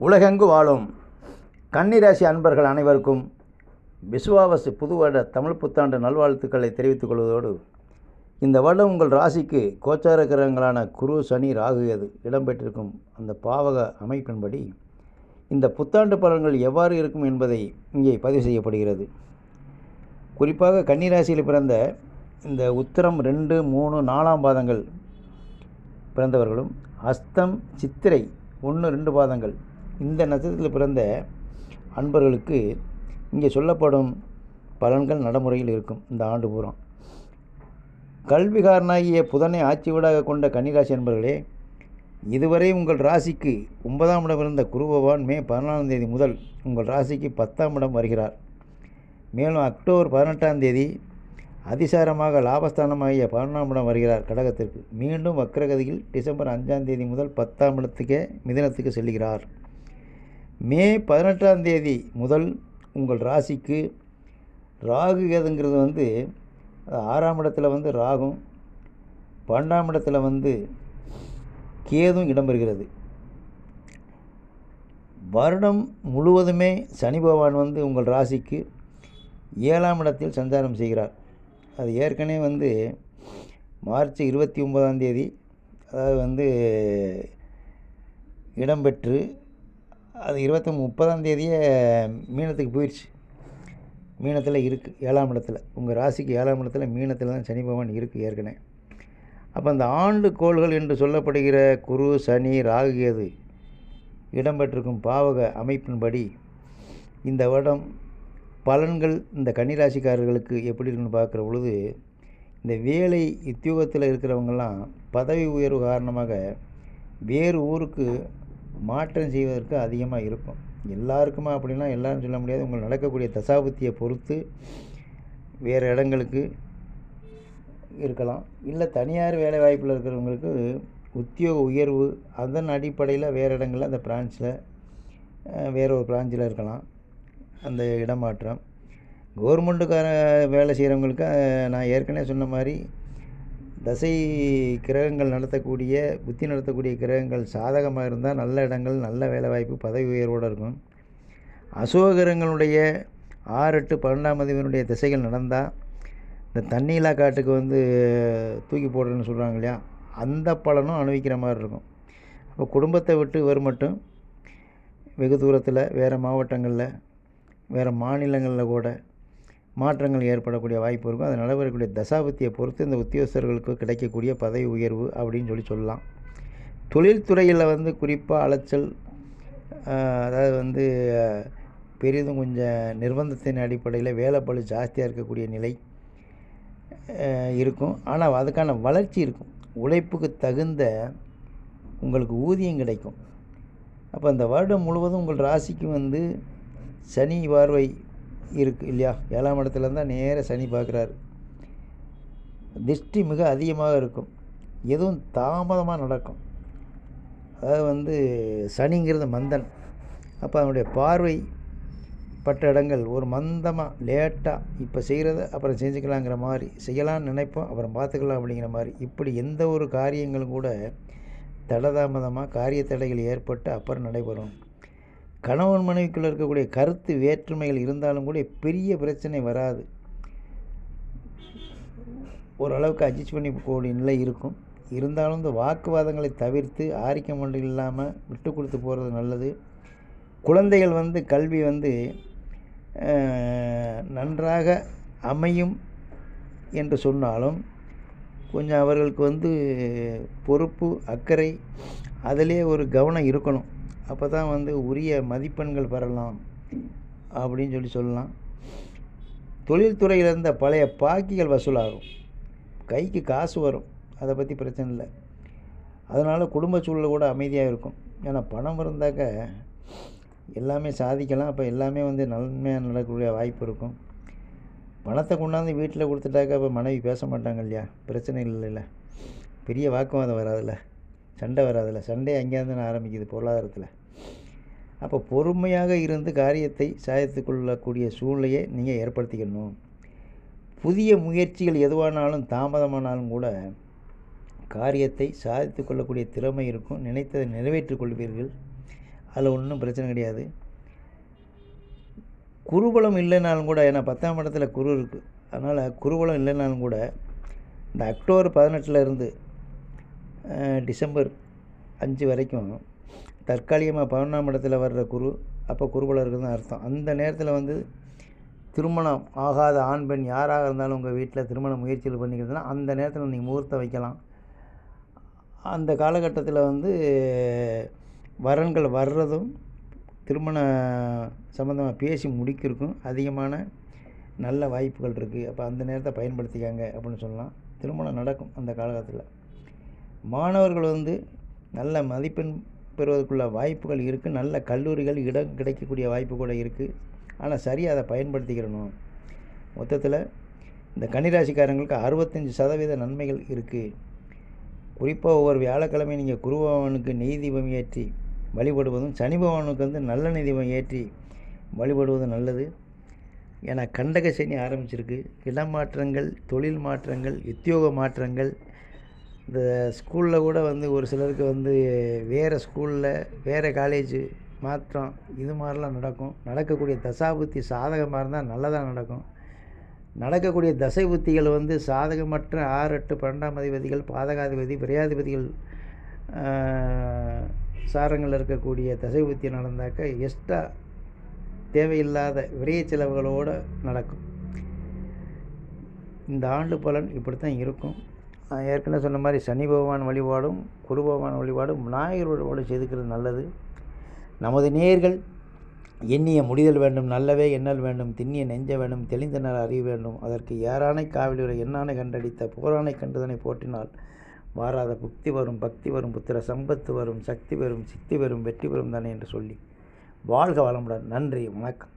உலகெங்கு வாழும் கன்னிராசி அன்பர்கள் அனைவருக்கும் விசுவாவசு புது வருட தமிழ் புத்தாண்டு நல்வாழ்த்துக்களை தெரிவித்துக் கொள்வதோடு இந்த வருடம் உங்கள் ராசிக்கு கோச்சார கிரகங்களான குரு சனி ராகு எது இடம்பெற்றிருக்கும் அந்த பாவக அமைப்பின்படி இந்த புத்தாண்டு பலன்கள் எவ்வாறு இருக்கும் என்பதை இங்கே பதிவு செய்யப்படுகிறது. குறிப்பாக கன்னிராசியில் பிறந்த இந்த உத்திரம் ரெண்டு மூணு நாலாம் பாதங்கள் பிறந்தவர்களும் அஸ்தம் சித்திரை ஒன்று ரெண்டு பாதங்கள் இந்த நட்சத்திரத்தில் பிறந்த அன்பர்களுக்கு இங்கே சொல்லப்படும் பலன்கள் நடைமுறையில் இருக்கும் இந்த ஆண்டு பூரா. கல்விகாரனாகிய புதனை ஆட்சி வீடாக கொண்ட கன்னிராசி அன்பர்களே இதுவரை உங்கள் ராசிக்கு ஒன்பதாம் இடம் இருந்த குரு பகவான் மே பதினாலாம் தேதி முதல் உங்கள் ராசிக்கு பத்தாம் இடம் வருகிறார். மேலும் அக்டோபர் பதினெட்டாம் தேதி அதிசாரமாக லாபஸ்தானமாகிய பதினொன்றாம் இடம் வருகிறார் கடகத்திற்கு. மீண்டும் வக்கரகதியில் டிசம்பர் அஞ்சாம் தேதி முதல் பத்தாம் இடத்துக்கே மிதனத்துக்கு செல்கிறார். மே பதினெட்டாம் தேதி முதல் உங்கள் ராசிக்கு ராகு கேதுங்கிறது வந்து ஆறாம் இடத்துல வந்து ராகும் பன்னெண்டாம் இடத்துல வந்து கேதும் இடம்பெறுகிறது. வருடம் முழுவதுமே சனி பகவான் வந்து உங்கள் ராசிக்கு ஏழாம் இடத்தில் சஞ்சாரம் செய்கிறார். அது ஏற்கனவே வந்து மார்ச் இருபத்தி ஒன்பதாம் தேதி அதாவது வந்து இடம்பெற்று அது இருபத்தி முப்பதாம் தேதியே மீனத்துக்கு போயிடுச்சு. மீனத்தில் இருக்குது ஏழாம் இடத்துல. உங்கள் ராசிக்கு ஏழாம் இடத்துல மீனத்தில் தான் சனி பகவான் இருக்குது ஏற்கனவே. அப்போ அந்த ஆண்டு கோள்கள் என்று சொல்லப்படுகிற குரு சனி ராகு கேது இடம்பெற்றிருக்கும் பாவக அமைப்பின்படி இந்த வருடம் பலன்கள் இந்த கன்னிராசிக்காரர்களுக்கு எப்படி இருக்குன்னு பார்க்குற பொழுது இந்த வேலை உத்தியோகத்தில் இருக்கிறவங்கெல்லாம் பதவி உயர்வு காரணமாக வேறு ஊருக்கு மாற்றம் செய்வதற்கு அதிகமாக இருக்கும். எல்லாருக்குமா அப்படின்னா எல்லாரும் சொல்ல முடியாது. உங்கள் நடக்கக்கூடிய தசாபத்தியை பொறுத்து வேறு இடங்களுக்கு இருக்கலாம். இல்லை தனியார் வேலை வாய்ப்பில் இருக்கிறவங்களுக்கு உத்தியோக உயர்வு அதன் அடிப்படையில் வேறு இடங்களில் அந்த பிரான்ச்சில் வேறு ஒரு பிரான்ச்சில் இருக்கலாம். அந்த இடமாற்றம். கவர்மெண்ட்டுக்கார வேலை செய்கிறவங்களுக்கு நான் ஏற்கனவே சொன்ன மாதிரி தசை கிரகங்கள் நடத்தக்கூடிய புத்தி நடத்தக்கூடிய கிரகங்கள் சாதகமாக இருந்தால் நல்ல இடங்கள் நல்ல வேலை வாய்ப்பு பதவி உயர்வோடு இருக்கும். அசோகரங்களுடைய ஆறு எட்டு பன்னெண்டாம் அதிபனுடைய திசைகள் நடந்தால் இந்த தண்ணியிலா காட்டுக்கு வந்து தூக்கி போடுறேன்னு சொல்கிறாங்க இல்லையா? அந்த பலனும் அனுபவிக்கிற மாதிரி இருக்கும். அப்போ குடும்பத்தை விட்டு இவர் மட்டும் வெகு தூரத்தில் வேறு மாவட்டங்களில் வேறு மாநிலங்களில் கூட மாற்றங்கள் ஏற்படக்கூடிய வாய்ப்பு இருக்கும். அது நடைபெறக்கூடிய தசாபத்தியை பொறுத்து இந்த உத்தியோகஸ்தர்களுக்கு கிடைக்கக்கூடிய பதவி உயர்வு அப்படின்னு சொல்லி சொல்லலாம். தொழில்துறையில் வந்து குறிப்பாக அலைச்சல் அதாவது வந்து பெரிதும் கொஞ்சம் நிர்பந்தத்தின் அடிப்படையில் வேலைப்பளு ஜாஸ்தியாக இருக்கக்கூடிய நிலை இருக்கும். ஆனால் அதுக்கான வளர்ச்சி இருக்கும். உழைப்புக்கு தகுந்த உங்களுக்கு ஊதியம் கிடைக்கும். அப்போ அந்த வருடம் முழுவதும் உங்கள் ராசிக்கு வந்து சனி பார்வை இருக்குது இல்லையா? ஏழாம் இடத்துல இருந்தால் நேர சனி பார்க்குறாரு திருஷ்டி மிக அதிகமாக இருக்கும். எதுவும் தாமதமாக நடக்கும். அதாவது வந்து சனிங்கிறது மந்தன். அப்போ அவனுடைய பார்வை பட்ட இடங்கள் ஒரு மந்தமாக லேட்டாக இப்போ செய்கிறத அப்புறம் செஞ்சுக்கலாங்கிற மாதிரி செய்யலாம்னு நினைப்போம் அப்புறம் பார்த்துக்கலாம் அப்படிங்கிற மாதிரி. இப்படி எந்த ஒரு காரியங்களும் கூட தடதாமதமாக காரிய தடைகள் ஏற்பட்டு அப்புறம் நடைபெறும். கணவன் மனைவிக்குள்ளே இருக்கக்கூடிய கருத்து வேற்றுமைகள் இருந்தாலும் கூட பெரிய பிரச்சனை வராது. ஓரளவுக்கு அட்ஜஸ்ட் பண்ணி போகக்கூடிய நிலை இருக்கும். இருந்தாலும் இந்த வாக்குவாதங்களை தவிர்த்து ஆரிக்கம் மண்டல் இல்லாமல் விட்டு கொடுத்து போகிறது நல்லது. குழந்தைகள் வந்து கல்வி வந்து நன்றாக அமையும் என்று சொன்னாலும் கொஞ்சம் அவர்களுக்கு வந்து பொறுப்பு அக்கறை அதிலே ஒரு கவனம் இருக்கணும். அப்போ தான் வந்து உரிய மதிப்பெண்கள் பெறலாம் அப்படின்னு சொல்லி சொல்லலாம். தொழில்துறையில் இருந்த பழைய பாக்கிகள் வசூலாகும். கைக்கு காசு வரும். அதை பற்றி பிரச்சனை இல்லை. அதனால் குடும்ப சூழல் கூட அமைதியாக இருக்கும். ஏன்னா பணம் இருந்தாக்க எல்லாமே சாதிக்கலாம். அப்போ எல்லாமே வந்து நன்மையாக நடக்கக்கூடிய வாய்ப்பு இருக்கும். பணத்தை கொண்டாந்து வீட்டில் கொடுத்துட்டாக்க அப்போ மனைவி பேச மாட்டாங்க இல்லையா? பிரச்சனை இல்லைல்ல. பெரிய வாக்குவாதம் வராதுல்ல. சண்டை வராதில்ல. சண்டை அங்கேருந்து ஆரம்பிக்குது பொருளாதாரத்தில். அப்போ பொறுமையாக இருந்து காரியத்தை சாதித்து கொள்ளக்கூடிய சூழ்நிலையை நீங்கள் ஏற்படுத்திக்கணும். புதிய முயற்சிகள் எதுவானாலும் தாமதமானாலும் கூட காரியத்தை சாதித்து கொள்ளக்கூடிய திறமை இருக்கும். நினைத்ததை நிறைவேற்றிக் கொள்வீர்கள். அதில் ஒன்றும் பிரச்சனை கிடையாது. குருபலம் இல்லைனாலும் கூட ஏன்னா பத்தாம் இடத்துல குரு இருக்குது அதனால் குருபலம் இல்லைனாலும் கூட இந்த அக்டோபர் பதினெட்டில் இருந்து டிசம்பர் அஞ்சு வரைக்கும் தற்காலிகமாக பதினொன்றாம் இடத்துல வர்ற குரு அப்போ குருபலம் இருக்குதுன்னு அர்த்தம். அந்த நேரத்தில் வந்து திருமணம் ஆகாத ஆண் பெண் யாராக இருந்தாலும் உங்கள் வீட்டில் திருமண முயற்சிகள் பண்ணிக்கிறதுனா அந்த நேரத்தில் நீங்கள் முகூர்த்தம் வைக்கலாம். அந்த காலகட்டத்தில் வந்து வரன்கள் வர்றதும் திருமண சம்மந்தமாக பேசி முடிக்கிறதுக்கும் அதிகமான நல்ல வாய்ப்புகள் இருக்குது அப்போ அந்த நேரத்தை பயன்படுத்திக்காங்க அப்படின்னு சொல்லலாம். திருமணம் நடக்கும் அந்த காலகட்டத்தில். மாணவர்கள் வந்து நல்ல மதிப்பெண் பெறுவதற்குள்ள வாய்ப்புகள் இருக்குது நல்ல கல்லூரிகள் இடம் கிடைக்கக்கூடிய வாய்ப்பு கூட இருக்குது ஆனால் சரியாக அதை பயன்படுத்திக்கிறணும். மொத்தத்தில் இந்த கன்னிராசிக்காரங்களுக்கு அறுபத்தஞ்சி சதவீத நன்மைகள் இருக்குது குறிப்பாக ஒவ்வொரு வியாழக்கிழமை நீங்கள் குருபவனுக்கு நெய் தீபம் ஏற்றி வழிபடுவதும் சனி பகவானுக்கு வந்து நல்ல தீபம் ஏற்றி வழிபடுவதும் நல்லது. ஏன்னா கண்டக சனி ஆரம்பிச்சிருக்கு. இடமாற்றங்கள் தொழில் மாற்றங்கள் உத்தியோக மாற்றங்கள் இந்த ஸ்கூலில் கூட வந்து ஒரு சிலருக்கு வந்து வேறு ஸ்கூலில் வேறு காலேஜு மாற்றம் இது மாதிரிலாம் நடக்கும். நடக்கக்கூடிய தசாபுத்தி சாதகமாக இருந்தால் நல்லதாக நடக்கும். நடக்கக்கூடிய தசை புத்திகள் வந்து சாதகமற்ற ஆறு எட்டு பன்னெண்டாம் அதிபதிகள் பாதகாதிபதி விரையாதிபதிகள் சாரங்களில் சாரங்கள் இருக்கக்கூடிய தசை புத்தி நடந்தாக்க எக்ஸ்ட்ரா தேவையில்லாத விரைய செலவுகளோடு நடக்கும். இந்த ஆண்டு பலன் இப்படி தான் இருக்கும். ஏற்கனவே சொன்ன மாதிரி சனி பகவான் வழிபாடும் குரு பகவான் வழிபாடும் விநாயகர் வழிபாடும் செய்துக்கிறது நல்லது. நமது நேர்கள் எண்ணிய முடிதல் வேண்டும் நல்லவே எண்ணல் வேண்டும் திண்ணிய நெஞ்ச வேண்டும் தெளிந்தனர் அறிய வேண்டும். அதற்கு ஏறானை காவலியுரை எண்ணானை கண்டடித்த போரானை கண்டதனை போற்றினால் வாராத புக்தி வரும் பக்தி வரும் புத்திர சம்பத்து வரும் சக்தி வரும் சித்தி வரும் வெற்றி பெறும் தானே என்று சொல்லி வாழ்க வளமுடன். நன்றி வணக்கம்.